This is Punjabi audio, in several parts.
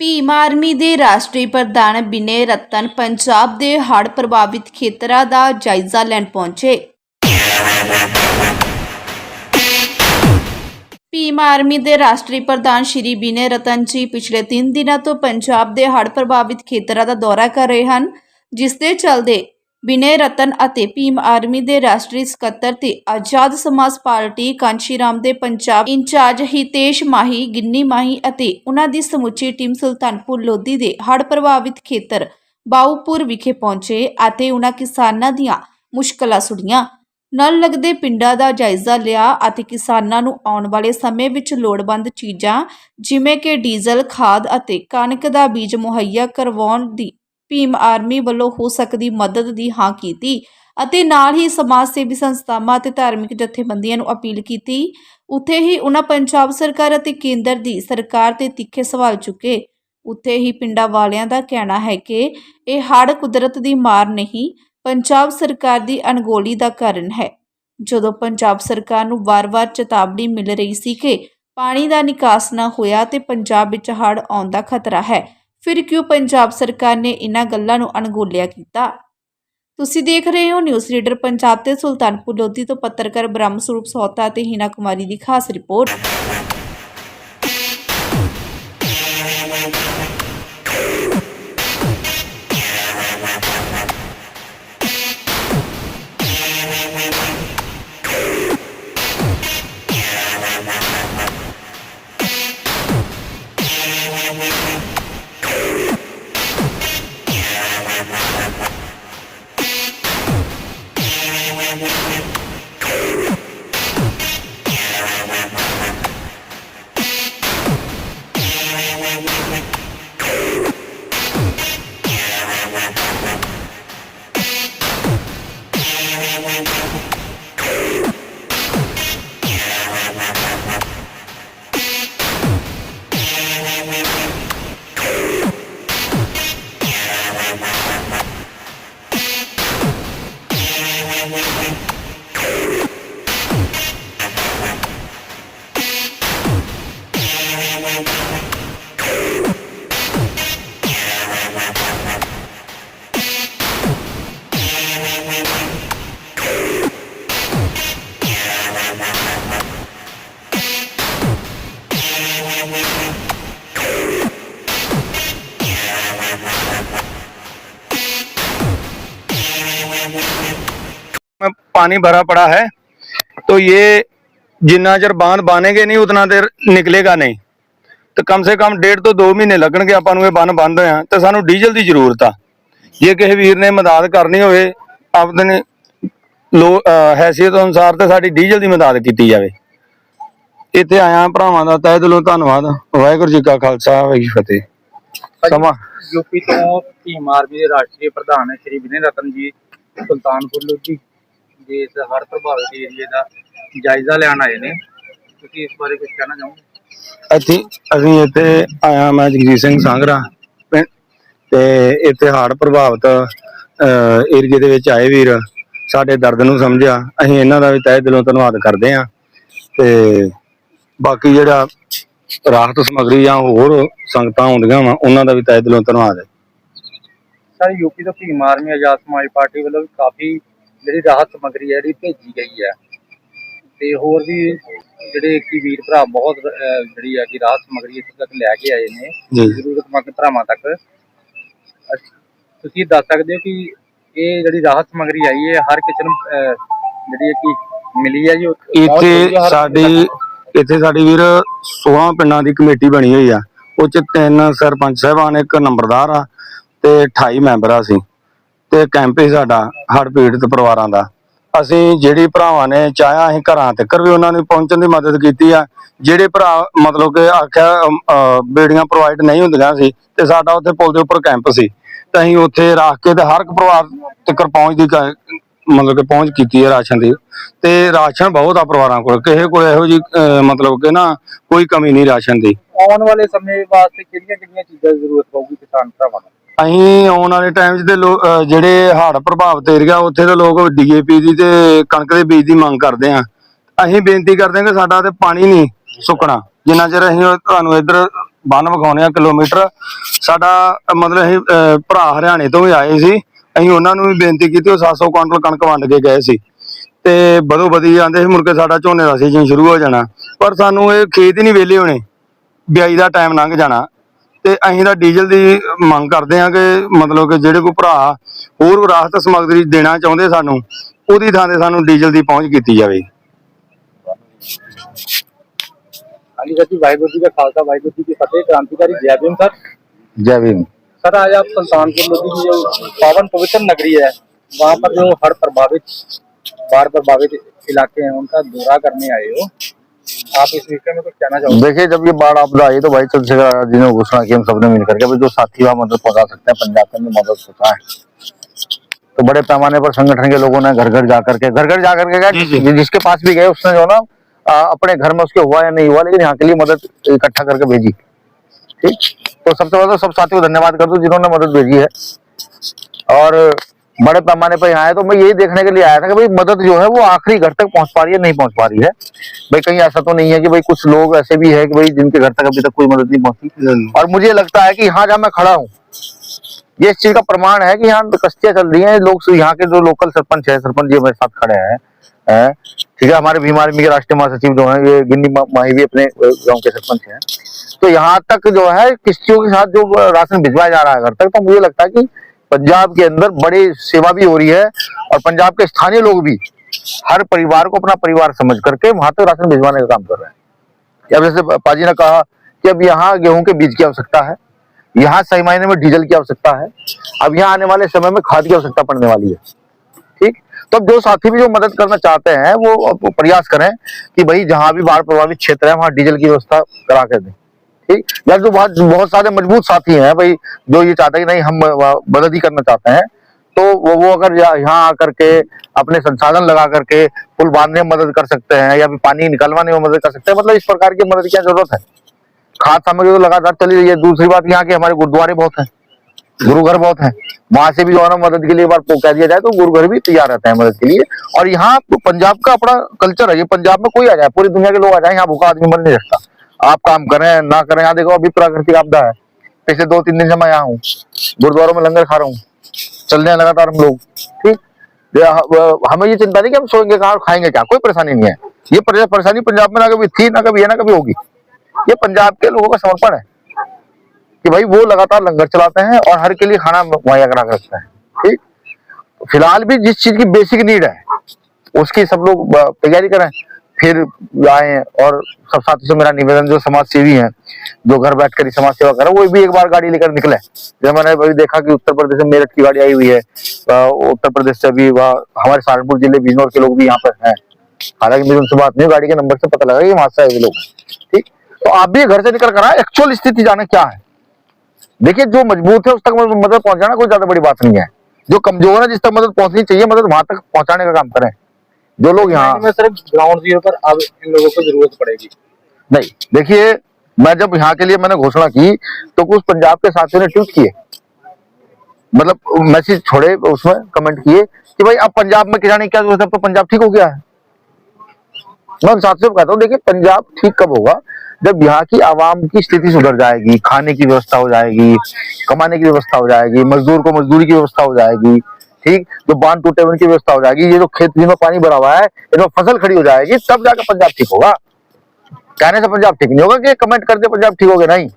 ਭੀਮ ਆਰਮੀ ਦੇ ਰਾਸ਼ਟਰੀ ਪ੍ਰਧਾਨ ਬਿਨੇ ਰਤਨ ਪੰਜਾਬ ਦੇ ਹੜ੍ਹ ਪ੍ਰਭਾਵਿਤ ਖੇਤਰਾਂ ਦਾ ਜਾਇਜ਼ਾ ਲੈਣ ਪਹੁੰਚੇ। ਭੀਮ ਆਰਮੀ ਦੇ ਰਾਸ਼ਟਰੀ ਪ੍ਰਧਾਨ ਸ਼੍ਰੀ ਬਿਨੇ ਰਤਨ ਜੀ ਪਿਛਲੇ 3 ਦਿਨਾਂ ਤੋਂ ਪੰਜਾਬ ਦੇ ਹੜ੍ਹ ਪ੍ਰਭਾਵਿਤ ਖੇਤਰਾਂ ਦਾ ਦੌਰਾ ਕਰ ਰਹੇ ਹਨ, ਜਿਸ ਦੇ ਚੱਲਦੇ ਬਿਨੇ ਰਤਨ ਅਤੇ ਭੀਮ ਆਰਮੀ ਦੇ ਰਾਸ਼ਟਰੀ ਸਕੱਤਰ ਤੇ ਆਜ਼ਾਦ ਸਮਾਜ ਪਾਰਟੀ ਕਾਂਸ਼ੀਰਾਮ ਦੇ ਪੰਜਾਬ ਇੰਚਾਰਜ ਹਿਤੇਸ਼ ਮਾਹੀ, ਗਿੰਨੀ ਮਾਹੀ ਅਤੇ ਉਹਨਾਂ ਦੀ ਸਮੁੱਚੀ ਟੀਮ ਸੁਲਤਾਨਪੁਰ ਲੋਧੀ ਦੇ ਹੜ੍ਹ ਪ੍ਰਭਾਵਿਤ ਖੇਤਰ ਬਾਊਪੁਰ ਵਿਖੇ ਪਹੁੰਚੇ ਅਤੇ ਉਹਨਾਂ ਕਿਸਾਨਾਂ ਦੀਆਂ ਮੁਸ਼ਕਲਾਂ ਸੁਣੀਆਂ। ਨਾਲ ਲੱਗਦੇ ਪਿੰਡਾਂ ਦਾ ਜਾਇਜ਼ਾ ਲਿਆ ਅਤੇ ਕਿਸਾਨਾਂ ਨੂੰ ਆਉਣ ਵਾਲੇ ਸਮੇਂ ਵਿੱਚ ਲੋੜਵੰਦ ਚੀਜ਼ਾਂ ਜਿਵੇਂ ਕਿ ਡੀਜ਼ਲ, ਖਾਦ ਅਤੇ ਕਣਕ ਦਾ ਬੀਜ ਮੁਹੱਈਆ ਕਰਵਾਉਣ ਦੀ ਭੀਮ ਆਰਮੀ ਵੱਲੋਂ ਹੋ ਸਕਦੀ ਮਦਦ ਦੀ ਹਾਂ ਕੀਤੀ ਅਤੇ ਨਾਲ ਹੀ ਸਮਾਜ ਸੇਵੀ ਸੰਸਥਾਵਾਂ ਅਤੇ ਧਾਰਮਿਕ ਜਥੇਬੰਦੀਆਂ ਨੂੰ ਅਪੀਲ ਕੀਤੀ। ਉੱਥੇ ਹੀ ਉਹਨਾਂ ਪੰਜਾਬ ਸਰਕਾਰ ਅਤੇ ਕੇਂਦਰ ਦੀ ਸਰਕਾਰ ਤੇ ਤਿੱਖੇ ਸਵਾਲ ਚੁੱਕੇ। ਉੱਥੇ ਹੀ ਪਿੰਡਾਂ ਵਾਲਿਆਂ ਦਾ ਕਹਿਣਾ ਹੈ ਕਿ ਇਹ ਹੜ੍ਹ ਕੁਦਰਤ ਦੀ ਮਾਰ ਨਹੀਂ, ਪੰਜਾਬ ਸਰਕਾਰ ਦੀ ਅਣਗੋਲੀ ਦਾ ਕਾਰਨ ਹੈ। ਜਦੋਂ ਪੰਜਾਬ ਸਰਕਾਰ ਨੂੰ ਵਾਰ-ਵਾਰ ਚੇਤਾਵਨੀ ਮਿਲ ਰਹੀ ਸੀ ਕਿ ਪਾਣੀ ਦਾ ਨਿਕਾਸ ਨਾ ਹੋਇਆ ਤੇ ਪੰਜਾਬ ਵਿੱਚ ਹੜ੍ਹ ਆਉਣ ਦਾ ਖਤਰਾ ਹੈ ਫਿਰ ਕਿਉਂ ਪੰਜਾਬ ਸਰਕਾਰ ਨੇ ਇਹਨਾਂ ਗੱਲਾਂ ਨੂੰ ਅਣਗੋਲਿਆ ਕੀਤਾ? ਤੁਸੀਂ ਦੇਖ ਰਹੇ ਹੋ ਨਿਊਜ਼ ਰੀਡਰ ਪੰਜਾਬ ਤੇ ਸੁਲਤਾਨਪੁਰ ਲੋਧੀ ਤੋਂ ਪੱਤਰਕਾਰ ਬ੍ਰਹਮ ਸਰੂਪ ਸੌਤਾ ਤੇ ਹੀਨਾ ਕੁਮਾਰੀ ਦੀ ਖਾਸ ਰਿਪੋਰਟ। में पानी भरा पड़ा है तो ये जिन्ना चर बांध बानेगे नहीं उतना देर ਨਿਕਲੇਗਾ ਨਹੀਂ ਤੇ ਕਮ ਸੇ ਕਮ ਡੇਢ ਤੋਂ 2 ਮਹੀਨੇ ਲੱਗਣਗੇ ਆਪਾਂ ਨੂੰ ਇਹ ਬੰਨ ਬੰਦ ਹੋਇਆ ਤੇ ਸਾਨੂੰ ਡੀਜ਼ਲ ਦੀ ਜ਼ਰੂਰਤ ਆ ਜੇ ਕਿਸੇ ਵੀਰ ਨੇ ਮਦਦ ਕਰਨੀ ਹੋਵੇ ਆਪਣੀ ਲੋ ਅਹ ਹੈਸੀਅਤ ਅਨੁਸਾਰ ਤੇ ਸਾਡੀ ਡੀਜ਼ਲ ਦੀ ਮਦਦ ਕੀਤੀ ਜਾਵੇ ਇੱਥੇ ਆਇਆ ਭਰਾਵਾਂ ਦਾ ਤਹਿ ਦਿਲੋਂ ਧੰਨਵਾਦ ਵਾਹਿਗੁਰੂ ਜੀ ਕਾ ਖਾਲਸਾ ਵਾਹਿਗੁਰੂ ਜੀ ਕੀ ਫਤਿਹ ਸਮਾਂ ਯੂਪੀ ਤੋਂ ਭੀਮ ਆਰਮੀ ਦੇ ਰਾਸ਼ਟਰੀ ਪ੍ਰਧਾਨ ਹੈ ਸ਼੍ਰੀ ਵਿਨੇ ਰਤਨ ਜੀ ਸੁਲਤਾਨਪੁਰ ਲੋਧੀ ਦੇ ਇਸ ਹੜ੍ਹ ਪ੍ਰਭਾਵਿਤ ਏਰੀਏ ਦਾ ਜਾਇਜ਼ਾ ਲੈਣ ਆਏ ਨੇ। ਤੁਸੀਂ ਇਸ ਬਾਰੇ ਕੁਝ ਕਹਿਣਾ ਚਾਹੋਗੇ? ਅਸੀਂ ਅਸੀਂ ਇੱਥੇ ਆਇਆ ਮੈਂ ਜਗਜੀਤ ਸਿੰਘ ਸਾਂਗਰਾ ਤੇ ਇੱਥੇ ਹੜ੍ਹ ਪ੍ਰਭਾਵਿਤ ਏਰੀਏ ਦੇ ਵਿੱਚ ਆਏ ਵੀਰ। ਸਾਡੇ ਦਰਦ ਨੂੰ ਸਮਝਿਆ। ਅਸੀਂ ਇਹਨਾਂ ਦਾ ਵੀ ਤਹਿ ਦਿਲੋਂ ਧੰਨਵਾਦ ਕਰਦੇ ਹਾਂ। ਤੇ ਬਾਕੀ ਜਿਹੜਾ ਰਾਹਤ ਸਮੱਗਰੀ ਜਾਂ ਹੋਰ ਸੰਗਤਾਂ ਆਉਂਦੀਆਂ ਵਾ ਉਹਨਾਂ ਦਾ ਵੀ ਤਹਿ ਦਿਲੋਂ ਧੰਨਵਾਦ ਹੈ। ਸਰ ਯੂਪੀ ਤੋਂ ਭੀਮ ਆਰਮੀ ਆਜ਼ਾਦ ਸਮਾਜ ਪਾਰਟੀ ਵੱਲੋਂ ਵੀ ਕਾਫੀ ਜਿਹੜੀ ਰਾਹਤ ਸਮੱਗਰੀ ਹੈ ਜਿਹੜੀ ਭੇਜੀ ਗਈ ਹੈ। ਤੇ ਹੋਰ ਵੀ ਜਿਹੜੇ ਕੀ ਵੀਰ ਭਰਾ ਬਹੁਤ ਜਿਹੜੀ ਹੈ ਕਿ ਰਾਹਤ ਸਮੱਗਰੀ ਇੱਥੇ ਤੱਕ ਲੈ ਕੇ ਆਏ ਨੇ ਜ਼ਰੂਰਤਮੰਦ ਭਰਾਵਾਂ ਤੱਕ। ਤੁਸੀਂ ਦੱਸ ਸਕਦੇ ਹੋ ਕਿ ਇਹ ਜਿਹੜੀ ਰਾਹਤ ਸਮੱਗਰੀ ਆਈ ਹੈ ਹਰ ਕਿਸੇ ਨੂੰ ਜਿਹੜੀ ਹੈ ਕਿ ਮਿਲੀ ਹੈ ਜੀ? ਇੱਥੇ ਸਾਡੀ? ਇੱਥੇ ਸਾਡੀ ਵੀਰ 16 ਪਿੰਡਾਂ ਦੀ ਕਮੇਟੀ ਬਣੀ ਹੋਈ ਆ। ਉਹ ਚ ਤਿੰਨ ਸਰਪੰਚ ਸਾਹਿਬਾਨ ਇੱਕ ਨੰਬਰਦਾਰ ਆ ਤੇ 28 ਮੈਂਬਰ ਆ ਅਸੀਂ। ਤੇ ਕੈਂਪ ਹੀ ਸਾਡਾ, ਹੜ੍ਹ ਪੀੜਤ ਪਰਿਵਾਰਾਂ ਦਾ। ਅਸੀਂ ਜਿਹੜੀ ਭਰਾਵਾਂ ਨੇ ਚਾਹਿਆ ਅਸੀਂ ਘਰਾਂ ਤੱਕ ਵੀ ਉਹਨਾਂ ਨੂੰ ਪਹੁੰਚਣ ਦੀ ਮਦਦ ਕੀਤੀ ਆ। ਜਿਹੜੇ ਭਰਾ ਮਤਲਬ ਕਿ ਆਖਿਆ ਬੇੜੀਆਂ ਪ੍ਰੋਵਾਈਡ ਨਹੀਂ ਹੁੰਦੀਆਂ ਸੀ ਤੇ ਸਾਡਾ ਉੱਥੇ ਪੁਲ ਦੇ ਉੱਪਰ ਕੈਂਪ ਸੀ। ਤੇ ਅਸੀਂ ਉੱਥੇ ਰੱਖ ਕੇ ਤੇ ਹਰ ਇੱਕ ਪਰਿਵਾਰ ਤੱਕ ਪਹੁੰਚ ਦੀ ਮਤਲਬ ਕਿ ਪਹੁੰਚ ਕੀਤੀ ਹੈ ਰਾਸ਼ਨ ਦੀ। ਤੇ ਰਾਸ਼ਨ ਬਹੁਤ ਆ ਪਰਿਵਾਰਾਂ ਕੋਲ, ਕਿਸੇ ਕੋਲ ਇਹੋ ਜੀ ਮਤਲਬ ਕਿ ਨਾ ਕੋਈ ਕਮੀ ਨਹੀਂ ਰਾਸ਼ਨ ਦੀ। ਆਉਣ ਵਾਲੇ ਸਮੇਂ ਵਾਸਤੇ ਕਿਹੜੀਆਂ ਕਿਹੜੀਆਂ ਚੀਜ਼ਾਂ ਦੀ ਜ਼ਰੂਰਤ ਪਊਗੀ ਕਿਸਾਨ ਭਰਾਵਾਂ ਨੂੰ? ਅਸੀਂ ਆਉਣ ਵਾਲੇ ਟਾਈਮ 'ਚ ਤੇ ਜਿਹੜੇ ਹੜ੍ਹ ਪ੍ਰਭਾਵਿਤ ਏਰੀਆ ਉੱਥੇ ਦੇ ਲੋਕ ਡੀਏਪੀ ਦੀ ਤੇ ਕਣਕ ਦੇ ਬੀਜ ਦੀ ਮੰਗ ਕਰਦੇ ਆ। ਅਸੀਂ ਬੇਨਤੀ ਕਰਦੇ ਹਾਂ ਕਿ ਸਾਡਾ ਤੇ ਪਾਣੀ ਨਹੀਂ ਸੁੱਕਣਾ। ਜਿੰਨਾ ਚਿਰ ਅਸੀਂ ਤੁਹਾਨੂੰ ਇੱਧਰ ਬੰਨ ਵਿਖਾਉਣੇ ਆ ਕਿਲੋਮੀਟਰ, ਸਾਡਾ ਮਤਲਬ ਅਸੀਂ ਭਰਾ ਹਰਿਆਣੇ ਤੋਂ ਵੀ ਆਏ ਸੀ। ਅਸੀਂ ਉਹਨਾਂ ਨੂੰ ਵੀ ਬੇਨਤੀ ਕੀਤੀ, ਉਹ 700 ਕੁਇੰਟਲ ਕਣਕ ਵੰਡ ਕੇ ਗਏ ਸੀ। ਤੇ ਬਦੋ ਬਦੀ ਜਾਂਦੇ ਸੀ ਮੁੜਕੇ ਸਾਡਾ ਝੋਨੇ ਦਾ ਸੀਜ਼ਨ ਸ਼ੁਰੂ ਹੋ ਜਾਣਾ। ਪਰ ਸਾਨੂੰ ਇਹ ਖੇਤ ਹੀ ਨਹੀਂ ਵਿਹਲੇ ਹੋਣੇ। ਬਿਆਈ ਦਾ ਟਾਈਮ ਲੰਘ ਜਾਣਾ। ਤੇ ਅਸੀਂ ਤਾਂ ਡੀਜ਼ਲ ਦੀ ਮੰਗ ਕਰਦੇ ਹਾਂ ਕਿ ਮਤਲਬ ਕਿ ਜਿਹੜੇ ਕੋਈ ਭਰਾ ਹੋਰ ਵਿਰਾਸਤ ਸਮੱਗਰੀ ਦੇਣਾ ਚਾਹੁੰਦੇ ਸਾਨੂੰ ਉਹਦੀ ਥਾਂ ਤੇ ਸਾਨੂੰ ਡੀਜ਼ਲ ਦੀ ਪਹੁੰਚ ਕੀਤੀ ਜਾਵੇ ਹਾਂਜੀ ਸਰ ਜੀ ਵਾਹਿਗੁਰੂ ਜੀ ਦਾ ਖਾਲਸਾ ਵਾਹਿਗੁਰੂ ਜੀ ਕੀ फतेह क्रांतिकारी जय भीम सर जय भीम सर आज आप सुल्तानपुर लोधी की जो पावन पवित्र नगरी है वहाँ पर जो हड़ प्रभावित बाढ़ प्रभावित इलाके हैं उनका दौरा करने आए हो आप इस विषय में कुछ कहना चाहोगे? देखिए जब ये बाढ़ आपदा आई तो भाई चंद्रशेखर आज़ाद जी ने घोषणा की हम सबने मिलकर के जो साथी वहाँ मदद पहुँचा सकते हैं पंजाब के अंदर मदद पहुँचा है। तो बड़े पैमाने पर संगठन के लोगों ने घर घर जाकर के घर घर जाकर के। गए जिसके पास भी गए उसने जो ना आ, अपने घर में उसके हुआ या नहीं हुआ लेकिन यहाँ के लिए मदद इकट्ठा करके भेजी। ठीक? तो सबसे पहले तो सब साथियों को धन्यवाद कर दो जिन्होंने मदद भेजी है। और बड़े पैमाने पर यहाँ आए तो मैं यही देखने के लिए आया था कि भाई मदद जो है वो आखिरी घर तक पहुँच पा रही है नहीं पहुँच पा रही है। भाई कहीं ऐसा तो नहीं है कि भाई कुछ लोग ऐसे भी है कि भाई जिनके घर तक अभी तक कोई मदद नहीं पहुँची। और मुझे लगता है कि यहाँ जहाँ मैं खड़ा हूँ ये इस चीज़ का प्रमाण है कि यहाँ कश्तियाँ चल रही है। लोग यहाँ के जो लोकल सरपंच है सरपंच जी हमारे साथ खड़े हैं ठीक है हमारे भीम आर्मी के राष्ट्रीय महासचिव जो है ये गिन्नी माही भी अपने गाँव के सरपंच हैं। तो यहाँ तक जो है किश्तियों के साथ जो राशन भिजवाया जा रहा है घर तक तो मुझे लगता है कि पंजाब के अंदर बड़ी सेवा भी हो रही है और पंजाब के स्थानीय लोग भी हर परिवार को अपना परिवार समझ करके वहाँ तक राशन भिजवाने का काम कर रहे हैं। अब जैसे पाजी ने कहा कि अब यहाँ गेहूँ के बीज की आवश्यकता है, यहाँ सही मायने में डीजल की आवश्यकता है, अब यहाँ आने वाले समय में खाद की आवश्यकता पड़ने वाली है। ठीक? तो अब जो साथी भी जो मदद करना चाहते हैं, वो प्रयास करें कि भाई जहाँ भी बाढ़ प्रभावित क्षेत्र है, वहाँ डीजल की व्यवस्था करा कर दें। ठीक या जो बहुत बहुत सारे मज़बूत साथी हैं भाई, जो ये चाहते हैं कि नहीं, हम मदद ही करना चाहते हैं। तो वो वो अगर यहाँ आकर के अपने संसाधन लगा करके पुल बांधने में मदद कर सकते हैं, या फिर पानी निकलवाने में मदद कर सकते हैं मतलब इस प्रकार की मदद की ज़रूरत है। खाद सामग्री तो लगातार चली रही है। दूसरी बात यहाँ के हमारे गुरुद्वारे बहुत हैं गुरु घर बहुत है। वहाँ से भी जो है मदद के लिए बार कह दिया जाए तो गुरु घर भी तैयार रहते हैं मदद के लिए। और यहाँ तो पंजाब का अपना कल्चर है। ये पंजाब में कोई आ जाए, पूरी दुनिया के लोग आ जाए, यहाँ भूखा आदमी मर नहीं सकता। आप काम करें ना करें यहाँ देखो अभी प्राकृतिक आपदा है। पिछले दो तीन दिन से मैं यहाँ हूँ। गुरुद्वारों में लंगर खा रहा हूँ। चल रहे हैं लगातार हम लोग। ठीक? हमें ये चिंता नहीं कि हम सोएँगे कहाँ खाएँगे क्या? कोई परेशानी नहीं है। ये परेशानी पंजाब में ना कभी थी, ना कभी है ना कभी होगी। ये पंजाब के लोगों का समर्पण है कि भाई वो लगातार लंगर चलाते हैं और हर के लिए खाना मुहैया करा कर रखते हैं। ठीक? फ़िलहाल भी जिस चीज़ की बेसिक नीड है, उसकी सब लोग तैयारी करें फिर आए और सब साथी से मेरा निवेदन, जो समाज सेवी है, जो घर बैठ कर ही समाज सेवा करें वो भी एक बार गाड़ी लेकर निकले। जैसे मैंने अभी देखा कि उत्तर प्रदेश से मेरठ की गाड़ी आई हुई है उत्तर प्रदेश से अभी वहाँ, हमारे सहारनपुर ज़िले, बिजनौर के लोग भी यहाँ पर हैं। हालाँकि मेरी उनसे बात नहीं गाड़ी के नंबर से पता लगा कि वहाँ से आए लोग ठीक? तो आप भी घर से निकल कर आए एक्चुअल स्थिति जाने क्या है? देखिए, जो मज़बूत है, उस तक मदद पहुंचाना कोई ज़्यादा बड़ी बात नहीं है। जो कमज़ोर है, जिस तक मदद पहुंचनी चाहिए, मदद वहाँ तक पहुँचाने का काम करें। जो लोग यहाँ सिर्फ़ ग्राउंड ज़ीरो पर अब इन लोगों को ज़रूरत पड़ेगी। नहीं देखिए मैं जब यहाँ के लिए मैंने घोषणा की तो कुछ पंजाब के साथियों ने ट्वीट किए। मतलब मैसेज छोड़े उसमें कमेंट किए कि भाई अब पंजाब में किराने क्या ज़रूरत है? तो पंजाब ठीक हो गया है। मैं उन साथियों को कहता हूँ देखिए पंजाब ठीक कब होगा? जब यहाँ की आवाम की स्थिति सुधर जाएगी खाने की व्यवस्था हो जाएगी कमाने की व्यवस्था हो जाएगी मजदूर को मजदूरी की व्यवस्था हो जाएगी ठीक? जो बाँध टूटे हुए उनकी व्यवस्था हो जाएगी। ये जो खेत, जिनमें पानी भरा हुआ है, इनमें फ़सल खड़ी हो जाएगी, तब जाकर पंजाब ठीक होगा। कहने से पंजाब ठीक नहीं होगा कि कमेंट करके पंजाब ठीक हो गया? नहीं।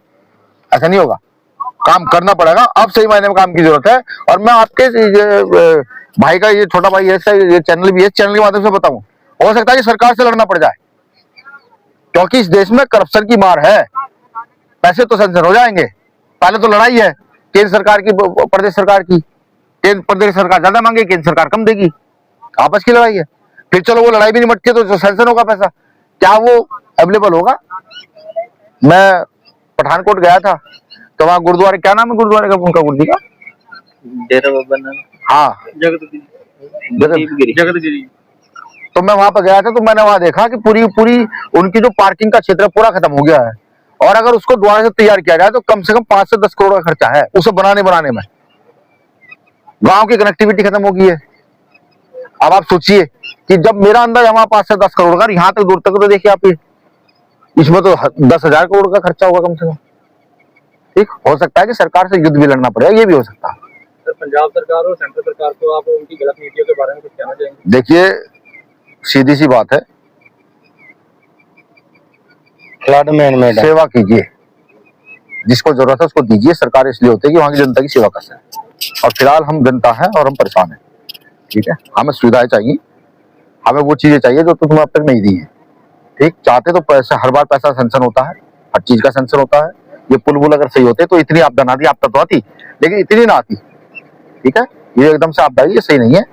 ऐसा नहीं होगा। काम करना पड़ेगा। अब सही मायने में काम की ज़रूरत है। और मैं आपके भाई का ये छोटा भाई है ये चैनल भी है। चैनल के माध्यम से बताऊँ। हो सकता है कि सरकार से लड़ना पड़ जाए। क्योंकि इस देश में करप्शन की मार है। पैसे तो सेंसर हो जाएँगे। पहले तो लड़ाई है। केंद्र सरकार की, प्रदेश सरकार की। केंद्र प्रदेश सरकार ज़्यादा मांगे केंद्र सरकार कम देगी। आपस की लड़ाई है। फिर चलो वो लड़ाई भी नहीं मटके तो जो होगा पैसा क्या वो अवेलेबल होगा? मैं पठानकोट गया था तो वहाँ गुरुद्वारे क्या नाम है गुरुद्वारे का उनका गुरु जी का? डेरा बाबा नानक हाँ। जगतगिरी। तो मैं वहाँ पर गया था तो मैंने वहाँ देखा कि पूरी पूरी उनकी जो पार्किंग का क्षेत्र पूरा खत्म हो गया है। और अगर उसको दोबारा से तैयार किया जाए तो कम से कम पाँच से दस करोड़ का खर्चा है उसे बनाने बनाने में। गाँव की कनेक्टिविटी खत्म हो गई है। अब आप सोचिए कि जब मेरा अंदाज हमारे पास है दस करोड़ का यहाँ तक दूर तक तो देखिए आप ये इसमें तो दस हज़ार करोड़ का खर्चा होगा कम से कम। ठीक? हो सकता है कि सरकार से युद्ध भी लड़ना पड़ेगा ये भी हो सकता। है पंजाब सरकार और सेंट्रल सरकार को आप उनकी गलत नीतियों के बारे में कुछ कहना चाहेंगे? देखिए सीधी सी बात है। सेवा कीजिए। जिसको ज़रूरत है उसको दीजिए। सरकार इसलिए होती है कि वहाँ की जनता की सेवा कर सके। और फ़िलहाल हम जनता है और हम परेशान है। ठीक है? हमें सुविधाएँ चाहिए। हमें वो चीज़ें चाहिए जो तुम्हें अब तक नहीं दी है। ठीक? चाहते तो पैसा, हर बार पैसा सेंक्शन होता है। हर चीज़ का सेंसन होता है। ये पुल बुल अगर सही होते तो इतनी आपदा ना आती आपदा तो आती, लेकिन इतनी ना आती। ठीक है? ये एकदम से आपदा ये सही नहीं है।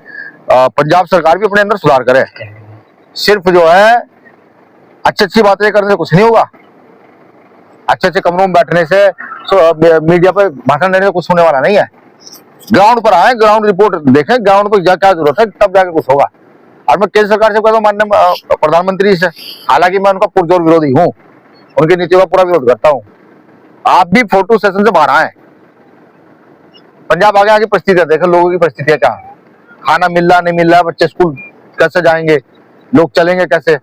पंजाब सरकार भी अपने अंदर सुधार करे। सिर्फ़ जो है अच्छी अच्छी बातें करने से कुछ नहीं होगा। अच्छे अच्छे कमरों में बैठने से मीडिया पर भाषण देने से कुछ होने वाला नहीं है। ग्राउंड पर आए, ग्राउंड रिपोर्ट देखें, ग्राउंड पर क्या ज़रूरत है, तब जाके कुछ होगा। और मैं केंद्र सरकार से कहता हूँ, माननीय प्रधानमंत्री से, हालाँकि मैं उनका पुरजोर विरोधी हूँ, उनकी नीतियों का पूरा विरोध करता हूँ। आप भी फ़ोटो सेशन से बाहर आए। पंजाब आगे आगे परिस्थितियाँ देखें, लोगों की परिस्थितियाँ क्या। खाना मिल रहा, नहीं मिल रहा, बच्चे स्कूल कैसे जाएँगे, लोग चलेंगे कैसे?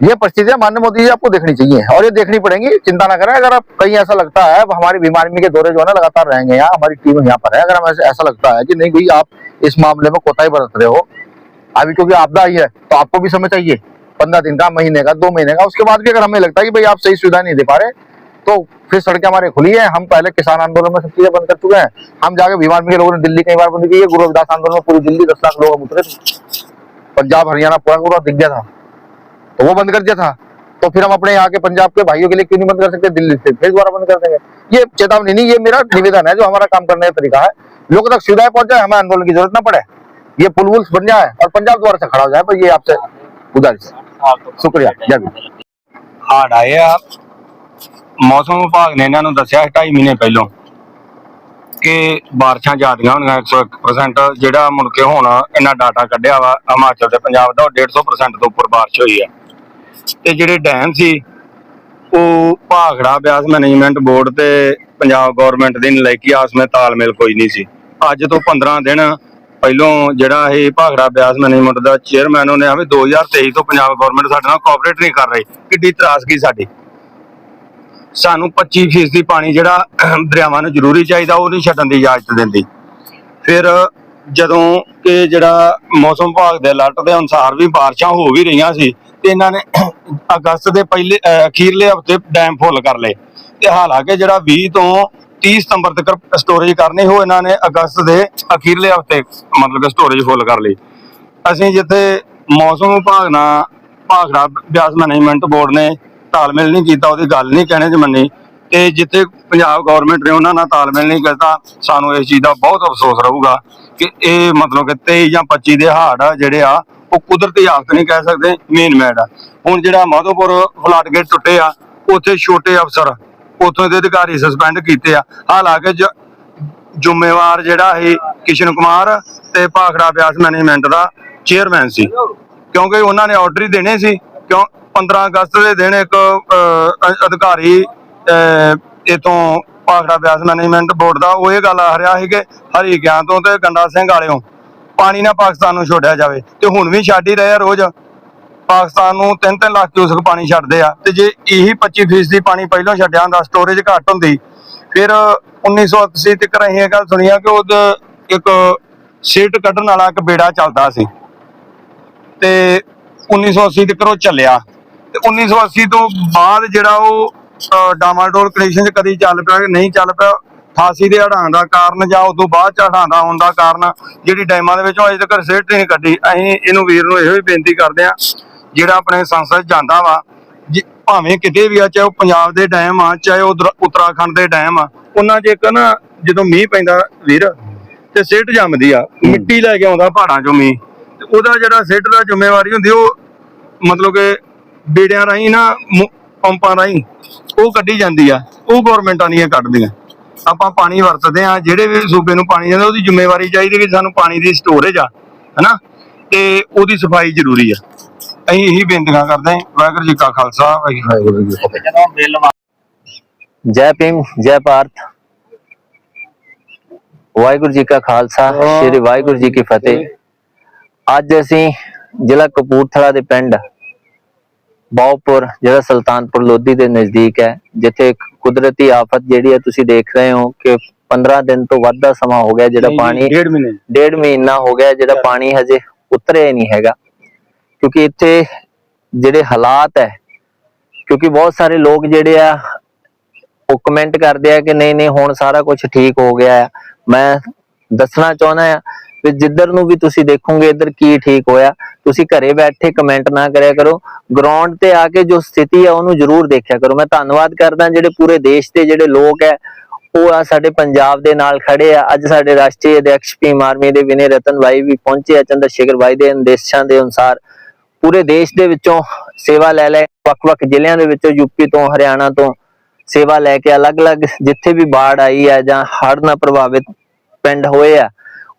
ये परिस्थितियाँ माननीय मोदी जी आपको देखनी चाहिए और ये देखनी पड़ेगी। चिंता ना करें, अगर आप कहीं ऐसा लगता है हमारी बीमारी के दौरे जो है ना लगातार रहेंगे यहाँ हमारी टीम यहाँ पर है, अगर हमें ऐसा- लगता है कि नहीं भाई, आप इस मामले में कोताही बरत रहे हो, अभी क्योंकि आपदा आई है तो आपको भी समय चाहिए, पंद्रह दिन का, महीने का, दो महीने का, उसके बाद भी अगर हमें लगता है कि भाई आप सही सुविधा नहीं दे पा रहे तो फिर सड़कें हमारे खुली है, हम पहले किसान आंदोलन में सब चीज़ें बंद कर चुके हैं, हम जाके बीमार के लोगों ने दिल्ली कई बार बंद की है गुरु रविदास आंदोलन में पूरी दिल्ली दस लाख लोग उतरे पंजाब, हरियाणा पूरा पूरा दिख गया था। तो वो बंद कर दिया था तो फिर हम अपने यहाँ के पंजाब के भाइयों के लिए क्यों नहीं बंद कर सकते दिल्ली से फिर दोबारा बंद कर देंगे ये चेतावनी नहीं ये मेरा निवेदन है जो हमारा काम करने का तरीका है लोगों तक सुविधाएं पहुंच जाए हमें आंदोलन की जरूरत ना पड़े ये पुल वुल बन जाए और पंजाब द्वारा से खड़ा हो जाए पर ये आपसे गुजारिश है शुक्रिया जय भीम ਹੜ ਆਏ ਆ ਮੌਸਮ ਵਿਭਾਗ ਨੇ ਇਹਨਾਂ ਨੂੰ ਦੱਸਿਆ 2.5 ਮਹੀਨੇ ਪਹਿਲਾਂ ਕਿ ਬਾਰਿਸ਼ਾਂ ਜ਼ਿਆਦੀਆਂ ਹੋਣਗੀਆਂ 101% ਜਿਹੜਾ ਮੁੜ ਕੇ ਹੁਣ ਇਹਨਾਂ ਡਾਟਾ ਕੱਢਿਆ ਵਾ ਹਿਮਾਚਲ ਤੇ ਪੰਜਾਬ ਦਾ ਉਹ 150% ਤੋਂ ਉੱਪਰ ਬਾਰਿਸ਼ ਹੋਈ ਆ ਤੇ ਜਿਹੜੇ ਡੈਮ ਸੀ, ਉਹ ਭਾਖੜਾ ਬਿਆਸ ਮੈਨੇਜਮੈਂਟ ਬੋਰਡ ਤੇ ਪੰਜਾਬ ਗਵਰਨਮੈਂਟ ਦੀ ਨਲਾਇਕੀ ਆਸ ਵਿੱਚ ਤਾਲਮੇਲ ਕੋਈ ਨਹੀਂ ਸੀ। ਅੱਜ ਤੋਂ 15 ਦਿਨ ਪਹਿਲੋਂ ਜਿਹੜਾ ਇਹ ਭਾਖੜਾ ਬਿਆਸ ਮੈਨੇਜਮੈਂਟ ਦਾ ਚੇਅਰਮੈਨ ਉਹਨੇ ਆਵੇ 2023 ਤੋਂ ਪੰਜਾਬ ਗਵਰਨਮੈਂਟ ਸਾਡੇ ਨਾਲ ਕੋਆਪਰੇਟ ਨਹੀਂ ਕਰ ਰਹੀ, ਕਿੱਡੀ ਤਰਾਸਗੀ ਸਾਡੀ। ਸਾਨੂੰ 25% ਫੀਸਦੀ ਪਾਣੀ ਜਿਹੜਾ ਦਰਿਆਵਾਂ ਨੂੰ ਜ਼ਰੂਰੀ ਚਾਹੀਦਾ, ਉਹ ਨਹੀਂ ਛੱਡਣ ਦੀ ਇਜਾਜ਼ਤ ਦਿੰਦੀ। ਫਿਰ ਜਦੋਂ ਕਿ ਜਿਹੜਾ ਮੌਸਮ ਵਿਭਾਗ ਦੇ ਅਲਰਟ ਦੇ ਅਨੁਸਾਰ ਵੀ ਬਾਰਿਸ਼ਾਂ ਹੋ ਵੀ ਰਹੀਆਂ ਸੀ, ਤੇ ਇਹਨਾਂ ਨੇ ਅਗਸਤ ਦੇ ਪਹਿਲੇ ਅਖੀਰਲੇ ਹਫ਼ਤੇ ਡੈਮ ਫੁੱਲ ਕਰ ਲਏ। ਤੇ ਹਾਲਾਂਕਿ ਜਿਹੜਾ 20 ਤੋਂ 30 ਸਤੰਬਰ ਤੱਕ ਸਟੋਰੇਜ ਕਰਨੀ ਹੋ ਇਹਨਾਂ ਨੇ ਅਗਸਤ ਦੇ ਅਖੀਰਲੇ ਹਫ਼ਤੇ, ਮਤਲਬ ਕਿ ਸਟੋਰੇਜ ਫੁੱਲ ਕਰ ਲਈ। ਅਸੀਂ ਜਿੱਥੇ ਮੌਸਮ ਵਿਭਾਗ ਨਾਲ ਭਾਖੜਾ ਬਿਆਸ ਮੈਨੇਜਮੈਂਟ ਬੋਰਡ ਨੇ ਤਾਲਮੇਲ ਨਹੀਂ ਕੀਤਾ, ਉਹਦੀ ਗੱਲ ਨਹੀਂ ਕਹਿਣੇ 'ਚ ਮੰਨੀ। ਤੇ ਜਿੱਥੇ ਪੰਜਾਬ ਗਵਰਨਮੈਂਟ ਨੇ ਉਹਨਾਂ ਨਾਲ ਤਾਲਮੇਲ ਨਹੀਂ ਕੀਤਾ, ਸਾਨੂੰ ਇਸ ਚੀਜ਼ ਦਾ ਬਹੁਤ ਅਫਸੋਸ ਰਹੂਗਾ ਕਿ ਇਹ ਮਤਲਬ ਕਿ 23 ਜਾਂ 25 ਦੇ ਹਾੜ ਜਿਹੜੇ ਆ ਉਹ ਕੁਦਰਤੀ ਆਫਤ ਨਹੀਂ ਕਹਿ ਸਕਦੇ ਮੇਨ ਮੈਡ ਆ। ਹੁਣ ਜਿਹੜਾ ਮਾਧੋਪੁਰ ਫਲੱਡ ਗੇਟ ਟੁੱਟੇ ਆ, ਉੱਥੇ ਛੋਟੇ ਅਫਸਰ, ਉੱਥੋਂ ਦੇ ਅਧਿਕਾਰੀ ਸਸਪੈਂਡ ਕੀਤੇ ਆ। ਹਾਲਾਂਕਿ ਜ਼ਿੰਮੇਵਾਰ ਜਿਹੜਾ ਇਹ ਕਿਸ਼ਨ ਕੁਮਾਰ ਤੇ ਭਾਖੜਾ ਬਿਆਸ ਮੈਨੇਜਮੈਂਟ ਦਾ ਚੇਅਰਮੈਨ ਸੀ। ਕਿਉਂਕਿ ਉਹਨਾਂ ਨੇ ਆਰਡਰ ਹੀ ਦੇਣੇ ਸੀ, ਕਿਉਂ 15 ਅਗਸਤ ਦੇ ਦਿਨ ਇੱਕ ਅਧਿਕਾਰੀ ਇਥੋਂ ਭਾਖੜਾ ਬਿਆਸ ਮੈਨੇਜਮੈਂਟ ਬੋਰਡ ਦਾ, ਉਹ ਇਹ ਗੱਲ ਆ ਰਿਹਾ ਸੀ ਕਿ ਹਰੀਕਿਆਂ ਤੋਂ ਤੇ ਗੰਡਾ ਸਿੰਘ ਵਾਲਿਓ ਪਾਣੀ ਨਾ ਪਾਕਿਸਤਾਨ ਨੂੰ ਛੋੜਿਆ ਜਾਵੇ ਤੇ ਹੁਣ ਵੀ ਛੱਡ ਹੀ ਰਹੇ ਆ ਰੋਜ਼। ਪਾਕਿਸਤਾਨ ਨੂੰ 3-3 ਲੱਖ ਕਿਊਸਕ ਪਾਣੀ ਛੱਡਦੇ ਆ ਤੇ ਜੇ ਇਹੀ 25% ਦੀ ਪਾਣੀ ਪਹਿਲਾਂ ਛੱਡਿਆ ਹੁੰਦਾ ਸਟੋਰੇਜ ਘੱਟ ਹੁੰਦੀ ਫਿਰ 1980 ਤੱਕ ਅਸੀਂ ਇਹ ਗੱਲ ਸੁਣੀ ਕਿ ਉਹ ਇੱਕ ਸੀਟ ਕੱਢਣ ਵਾਲਾ ਇੱਕ ਬੇੜਾ ਚੱਲਦਾ ਸੀ। ਤੇ 1980 ਤੱਕ ਉਹ ਚੱਲਿਆ। ਤੇ 1980 ਤੋਂ ਬਾਅਦ ਜਿਹੜਾ ਉਹ ਅਹ, ਡਾਮਾਡੋਲ ਕੰਡੀਸ਼ਨ 'ਚ ਕਦੀ ਚੱਲ ਪਿਆ ਨਹੀਂ ਚੱਲ ਪਿਆ ਫਾਸੀ ਦੇ ਹੜਾਂ ਦਾ ਕਾਰਨ ਜਾਂ ਉਦੋਂ ਬਾਅਦ ਚ ਹੜਾਂ ਦਾ ਹੋਣ ਦਾ ਕਾਰਨ ਜਿਹੜੀ ਡੈਮਾਂ ਦੇ ਵਿੱਚੋਂ ਅਜੇ ਤੱਕ ਸਿਹਤ ਨਹੀਂ ਕੱਢੀ। ਅਸੀਂ ਇਹਨੂੰ ਵੀਰ ਨੂੰ ਇਹੋ ਹੀ ਬੇਨਤੀ ਕਰਦੇ ਆ ਜਿਹੜਾ ਆਪਣੇ ਸੰਸਦ ਜਾਂਦਾ ਵਾ ਜਿ- ਭਾਵੇਂ ਕਿਤੇ ਵੀ ਆ ਚਾਹੇ ਉਹ ਪੰਜਾਬ ਦੇ ਡੈਮ ਆ ਚਾਹੇ ਉਹ ਉੱਤਰਾਖੰਡ ਦੇ ਡੈਮ ਆ ਉਹਨਾਂ ਇੱਕ ਨਾ ਜਦੋਂ ਮੀਂਹ ਪੈਂਦਾ ਵੀਰ ਤੇ ਸਿਹਟ ਜੰਮਦੀ ਆ। ਮਿੱਟੀ ਲੈ ਕੇ ਆਉਂਦਾ ਪਹਾੜਾਂ 'ਚੋਂ ਮੀਂਹ। ਤੇ ਉਹਦਾ ਜਿਹੜਾ ਸਿਹਟ ਦਾ ਜ਼ਿੰਮੇਵਾਰੀ ਹੁੰਦੀ ਉਹ ਮਤਲਬ ਕਿ ਬੇੜਿਆਂ ਰਾਹੀਂ ਨਾ ਪੰਪਾਂ ਰਾਹੀਂ ਉਹ ਕੱਢੀ ਜਾਂਦੀ ਆ। ਉਹ ਗਵਰਨਮੈਂਟਾਂ ਨਹੀਂ ਇਹ ਕੱਢਦੀਆਂ। ਆਪਾਂ ਪਾਣੀ ਵਰਤਦੇ ਆ ਜਿਹੜੇ ਵੀ ਸੂਬੇ ਨੂੰ ਪਾਣੀ ਜਾਂਦਾ ਉਹਦੀ ਜ਼ਿੰਮੇਵਾਰੀ ਚਾਹੀਦੀ ਕਿ ਸਾਨੂੰ ਪਾਣੀ ਦੀ ਸਟੋਰੇਜ ਆ, ਹੈਨਾ? ਤੇ ਉਹਦੀ ਸਫ਼ਾਈ ਜ਼ਰੂਰੀ ਆ। ਅਸੀਂ ਇਹੀ ਬੇਨਤੀਆਂ ਕਰਦੇ ਹਾਂ। ਵਾਹਿਗੁਰੂ ਜੀ ਕਾ ਖਾਲਸਾ, ਵਾਹਿਗੁਰੂ ਜੀ ਕੀ ਫਤਿਹ। ਜੈ ਭੀਮ, ਜੈ ਭਾਰਤ। ਵਾਹਿਗੁਰੂ ਜੀ ਕਾ ਖਾਲਸਾ, ਸ੍ਰੀ ਵਾਹਿਗੁਰੂ ਜੀ ਕੀ ਫਤਿਹ। ਅੱਜ ਅਸੀਂ ਜ਼ਿਲ੍ਹਾ ਕਪੂਰਥਲਾ ਦੇ ਪਿੰਡ ਬਾਉਪੁਰ, ਜਿਹੜਾ ਸੁਲਤਾਨਪੁਰ ਲੋਧੀ ਦੇ ਨਜ਼ਦੀਕ ਹੈ, ਜਿੱਥੇ ਇੱਕ ਕੁਦਰਤੀ ਆਫਤ ਜਿਹੜੀ ਹੈ ਤੁਸੀਂ ਦੇਖ ਰਹੇ ਹੋ ਕਿ 15 ਦਿਨ ਤੋਂ ਵੱਧ ਦਾ ਸਮਾਂ ਹੋ ਗਿਆ ਜਿਹੜਾ ਪਾਣੀ ਡੇਢ ਮਹੀਨੇ। ਡੇਢ ਮਹੀਨਾ ਹੋ ਗਿਆ ਜਿਹੜਾ ਪਾਣੀ ਹਜੇ ਉਤਰਿਆ ਹੀ ਨਹੀਂ ਹੈਗਾ। ਕਿਉਂਕਿ ਇੱਥੇ ਜਿਹੜੇ ਹਾਲਾਤ ਹੈ ਕਿਉਂਕਿ ਬਹੁਤ ਸਾਰੇ ਲੋਕ ਜਿਹੜੇ ਆ ਉਹ ਕਮੈਂਟ ਕਰਦੇ ਆ ਕਿ ਨਹੀਂ ਨਹੀਂ ਹੁਣ ਸਾਰਾ ਕੁਝ ਠੀਕ ਹੋ ਗਿਆ ਹੈ ਮੈਂ ਦੱਸਣਾ ਚਾਹੁੰਦਾ ਆ ਕਿ ਜਿੱਧਰ ਨੂੰ ਵੀ ਤੁਸੀਂ ਦੇਖੋਗੇ, ਇੱਧਰ ਕੀ ਠੀਕ ਹੋਇਆ, ਤੁਸੀਂ ਘਰੇ ਬੈਠੇ ਕਮੈਂਟ ਨਾ ਕਰਿਆ ਕਰੋ। ਗਰਾਊਂਡ ਤੇ ਆ ਕੇ ਜੋ ਸਥਿਤੀ ਹੈ ਉਹਨੂੰ ਜ਼ਰੂਰ ਦੇਖਿਆ ਕਰੋ। ਮੈਂ ਧੰਨਵਾਦ ਕਰਦਾ ਜਿਹੜੇ ਪੂਰੇ ਦੇਸ਼ ਦੇ ਜਿਹੜੇ ਲੋਕ ਹੈ, ਉਹ ਆ ਸਾਡੇ ਪੰਜਾਬ ਦੇ ਨਾਲ ਖੜੇ ਆ। ਅੱਜ ਸਾਡੇ ਰਾਸ਼ਟਰੀ ਅਧਿਕਸ਼ ਭੀਮ ਆਰਮੀ ਦੇ ਵਿਨੇ ਰਤਨ ਭਾਈ ਵੀ ਪਹੁੰਚੇ ਆ, ਚੰਦਰ ਸ਼ੇਖਰ ਭਾਈ ਦੇ ਨਿਰਦੇਸ਼ਾਂ ਦੇ ਅਨੁਸਾਰ। ਪੂਰੇ ਦੇਸ਼ ਦੇ ਵਿੱਚੋਂ ਸੇਵਾ ਲੈ ਲੈ, ਵੱਖ-ਵੱਖ ਜ਼ਿਲ੍ਹਿਆਂ ਦੇ ਵਿੱਚੋਂ ਯੂਪੀ ਤੋਂ, ਹਰਿਆਣਾ ਤੋਂ ਸੇਵਾ ਲੈ ਕੇ ਅਲੱਗ-ਅਲੱਗ ਜਿੱਥੇ ਵੀ ਬਾੜ ਆਈ ਹੈ ਜਾਂ ਹੜ੍ਹ ਨਾਲ ਪ੍ਰਭਾਵਿਤ ਪਿੰਡ ਹੋਏ ਆ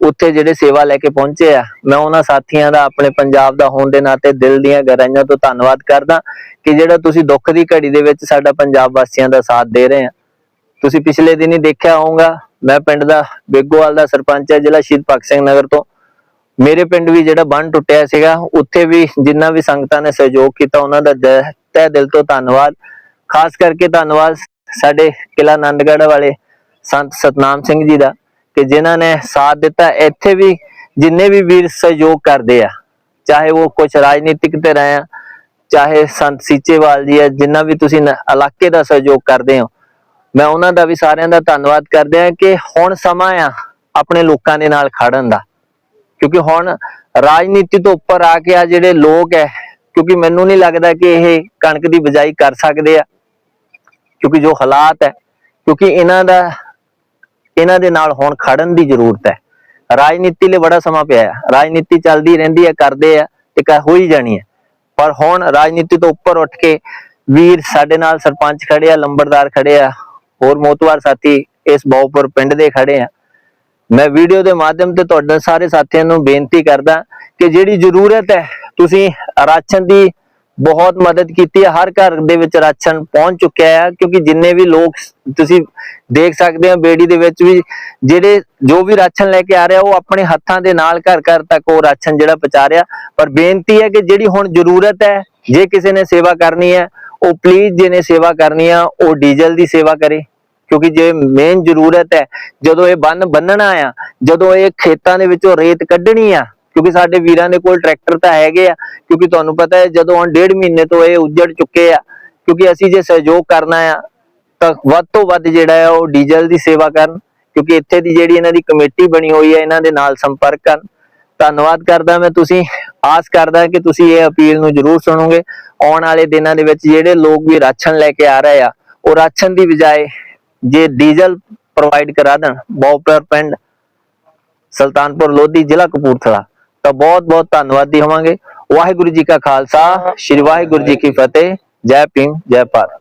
ਉੱਥੇ ਜਿਹੜੇ ਸੇਵਾ ਲੈ ਕੇ ਪਹੁੰਚੇ ਆ, ਮੈਂ ਉਹਨਾਂ ਸਾਥੀਆਂ ਦਾ, ਆਪਣੇ ਪੰਜਾਬ ਦਾ ਹੋਣ ਦੇ ਨਾਤੇ ਦਿਲ ਦੀਆਂ ਗਹਿਰਾਈਆਂ ਤੋਂ ਧੰਨਵਾਦ ਕਰਦਾ ਕਿ ਜਿਹੜਾ ਤੁਸੀਂ ਦੁੱਖ ਦੀ ਘੜੀ ਦੇ ਵਿੱਚ ਸਾਡਾ ਪੰਜਾਬ ਵਾਸੀਆਂ ਦਾ ਸਾਥ ਦੇ ਰਹੇ ਆ। ਤੁਸੀਂ ਪਿਛਲੇ ਦਿਨੀ ਦੇਖਿਆ ਹੋਊਗਾ, ਮੈਂ ਪਿੰਡ ਦਾ ਬੇਗੋਵਾਲ ਦਾ ਸਰਪੰਚ ਹੈ ਜ਼ਿਲ੍ਹਾ ਸ਼ਹੀਦ ਭਗਤ ਸਿੰਘ ਨਗਰ ਤੋਂ। ਮੇਰੇ ਪਿੰਡ ਵੀ ਜਿਹੜਾ ਬੰਨ ਟੁੱਟਿਆ ਸੀਗਾ, ਉੱਥੇ ਵੀ ਜਿੰਨਾ ਵੀ ਸੰਗਤਾਂ ਨੇ ਸਹਿਯੋਗ ਕੀਤਾ, ਉਹਨਾਂ ਦਾ ਤਹਿ ਦਿਲ ਤੋਂ ਧੰਨਵਾਦ। ਖਾਸ ਕਰਕੇ ਧੰਨਵਾਦ ਸਾਡੇ ਕਿਲਾ ਆਨੰਦਗੜ੍ਹ ਵਾਲੇ ਸੰਤ ਸਤਨਾਮ ਸਿੰਘ ਜੀ ਦਾ। ਕਿ ਜਿਨ੍ਹਾਂ ਨੇ ਸਾਥ ਦਿੱਤਾ, ਇੱਥੇ ਵੀ ਜਿੰਨੇ ਵੀ ਵੀਰ ਸਹਿਯੋਗ ਕਰਦੇ ਆ, ਚਾਹੇ ਉਹ ਕੁਝ ਰਾਜਨੀਤਿਕ ਤੇ ਰਹੇ ਆ, ਚਾਹੇ ਸੰਤ ਸੀਚੇਵਾਲ ਜੀ ਹੈ ਜਿੰਨਾ ਵੀ ਤੁਸੀਂ ਇਲਾਕੇ ਦਾ ਸਹਿਯੋਗ ਕਰਦੇ ਹੋ, ਮੈਂ ਉਹਨਾਂ ਦਾ ਵੀ ਸਾਰਿਆਂ ਦਾ ਧੰਨਵਾਦ ਕਰਦੇ ਆ ਕਿ ਹੁਣ ਸਮਾਂ ਆ ਆਪਣੇ ਲੋਕਾਂ ਦੇ ਨਾਲ ਖੜਨ ਦਾ। ਕਿਉਂਕਿ ਹੁਣ ਰਾਜਨੀਤੀ ਤੋਂ ਉੱਪਰ ਆ ਕੇ ਆ ਜਿਹੜੇ ਲੋਕ ਹੈ ਕਿਉਂਕਿ ਮੈਨੂੰ ਨਹੀਂ ਲੱਗਦਾ ਕਿ ਇਹ ਕਣਕ ਦੀ ਬਿਜਾਈ ਕਰ ਸਕਦੇ ਆ। ਕਿਉਂਕਿ ਜੋ ਹਾਲਾਤ ਹੈ ਕਿਉਂਕਿ ਇਹਨਾਂ ਦਾ ਇਹਨਾਂ ਦੇ ਨਾਲ ਹੁਣ ਖੜਨ ਦੀ ਜ਼ਰੂਰਤ ਹੈ। ਰਾਜਨੀਤੀ ਲਈ ਬੜਾ ਸਮਾਂ ਪਿਆ ਹੈ। ਰਾਜਨੀਤੀ ਚੱਲਦੀ ਰਹਿੰਦੀ ਹੈ, ਕਰਦੇ ਆ ਤੇ ਕ- ਹੋ ਹੀ ਜਾਣੀ ਹੈ। ਪਰ ਹੁਣ ਰਾਜਨੀਤੀ ਤੋਂ ਉੱਪਰ ਉੱਠ ਕੇ ਵੀਰ ਸਾਡੇ ਨਾਲ ਸਰਪੰਚ ਖੜੇ ਆ, ਲੰਬੜਦਾਰ ਖੜੇ ਆ, ਹੋਰ ਮੋਤਵਾਰ ਸਾਥੀ ਇਸ ਬਹੁਪੁਰ ਪਿੰਡ ਦੇ ਖੜੇ ਆ। ਮੈਂ ਵੀਡੀਓ ਦੇ ਮਾਧਿਅਮ ਤੇ ਤੁਹਾਡੇ ਸਾਰੇ ਸਾਥੀਆਂ ਨੂੰ ਬੇਨਤੀ ਕਰਦਾ ਕਿ ਜਿਹੜੀ ਜ਼ਰੂਰਤ ਹੈ, ਤੁਸੀਂ ਰਾਸ਼ਨ ਦੀ ਬਹੁਤ ਮਦਦ ਕੀਤੀ ਹੈ। ਹਰ ਘਰ ਦੇ ਵਿੱਚ ਰਾਸ਼ਨ ਪਹੁੰਚ ਚੁੱਕਿਆ ਹੈ, ਕਿਉਂਕਿ ਜਿੰਨੇ ਵੀ ਲੋਕ ਤੁਸੀਂ ਦੇਖ ਸਕਦੇ ਹੋ, ਬੇੜੀ ਦੇ ਵਿੱਚ ਵੀ ਜਿਹੜੇ ਜੋ ਵੀ ਰਾਸ਼ਨ ਲੈ ਕੇ ਆ ਰਿਹਾ, ਉਹ ਆਪਣੇ ਹੱਥਾਂ ਦੇ ਨਾਲ ਘਰ ਘਰ ਤੱਕ ਉਹ ਰਾਸ਼ਨ ਜਿਹੜਾ ਪਹੁੰਚਾ ਰਿਹਾ। ਪਰ ਬੇਨਤੀ ਹੈ ਕਿ ਜਿਹੜੀ ਹੁਣ ਜ਼ਰੂਰਤ ਹੈ, ਜੇ ਕਿਸੇ ਨੇ ਸੇਵਾ ਕਰਨੀ ਹੈ, ਉਹ ਪਲੀਜ਼ ਜਿਹਨੇ ਸੇਵਾ ਕਰਨੀ ਆ, ਉਹ ਡੀਜ਼ਲ ਦੀ ਸੇਵਾ ਕਰੇ। ਕਿਉਂਕਿ ਜੇ ਮੇਨ ਜ਼ਰੂਰਤ ਹੈ, ਜਦੋਂ ਇਹ ਬੰਨ ਬੰਨਣਾ ਆ, ਜਦੋਂ ਇਹ ਖੇਤਾਂ ਦੇ ਵਿੱਚੋਂ ਰੇਤ ਕੱਢਣੀ ਆ ਕਿਉਂਕਿ ਸਾਡੇ ਵੀਰਾਂ ਦੇ ਕੋਲ ਟਰੈਕਟਰ ਤਾਂ ਹੈਗੇ ਆ, ਕਿਉਂਕਿ ਤੁਹਾਨੂੰ ਪਤਾ ਹੈ ਜਦੋਂ ਹੁਣ ਡੇਢ ਮਹੀਨੇ ਤੋਂ ਇਹ ਉੱਜੜ ਚੁੱਕੇ ਆ, ਕਿਉਂਕਿ ਅਸੀਂ ਜੇ ਸਹਿਯੋਗ ਕਰਨਾ ਆ, ਤਾਂ ਵੱਧ ਤੋਂ ਵੱਧ ਜਿਹੜਾ ਹੈ ਉਹ ਡੀਜ਼ਲ ਦੀ ਸੇਵਾ ਕਰਨ, ਕਿਉਂਕਿ ਇੱਥੇ ਦੀ ਜਿਹੜੀ ਇਹਨਾਂ ਦੀ ਕਮੇਟੀ ਬਣੀ ਹੋਈ ਹੈ ਇਹਨਾਂ ਦੇ ਨਾਲ ਸੰਪਰਕ ਕਰਨ। ਧੰਨਵਾਦ ਕਰਦਾ ਮੈਂ ਤੁਸੀਂ, ਆਸ ਕਰਦਾ ਕਿ ਤੁਸੀਂ ਇਹ ਅਪੀਲ ਨੂੰ ਜ਼ਰੂਰ ਸੁਣੋਗੇ। ਆਉਣ ਵਾਲੇ ਦਿਨਾਂ ਦੇ ਵਿੱਚ ਜਿਹੜੇ ਲੋਕ ਵੀ ਰਾਸ਼ਨ ਲੈ ਕੇ ਆ ਰਹੇ ਆ, ਉਹ ਰਾਸ਼ਨ ਦੀ ਬਜਾਏ ਜੇ ਡੀਜ਼ਲ ਪ੍ਰੋਵਾਈਡ ਕਰਾ ਦੇਣ, ਬੌਪਰ ਪਿੰਡ, ਸੁਲਤਾਨਪੁਰ ਲੋਧੀ, ਜ਼ਿਲ੍ਹਾ ਕਪੂਰਥਲਾ। ਤਾਂ ਬਹੁਤ ਬਹੁਤ ਧੰਨਵਾਦੀ ਹੋਵਾਂਗੇ। ਵਾਹਿਗੁਰੂ ਜੀ ਕਾ ਖਾਲਸਾ ਸ੍ਰੀ ਵਾਹਿਗੁਰੂ ਜੀ ਕੀ ਫਤਿਹ। ਜੈ ਭੀਮ ਜੈ ਭਾਰਤ।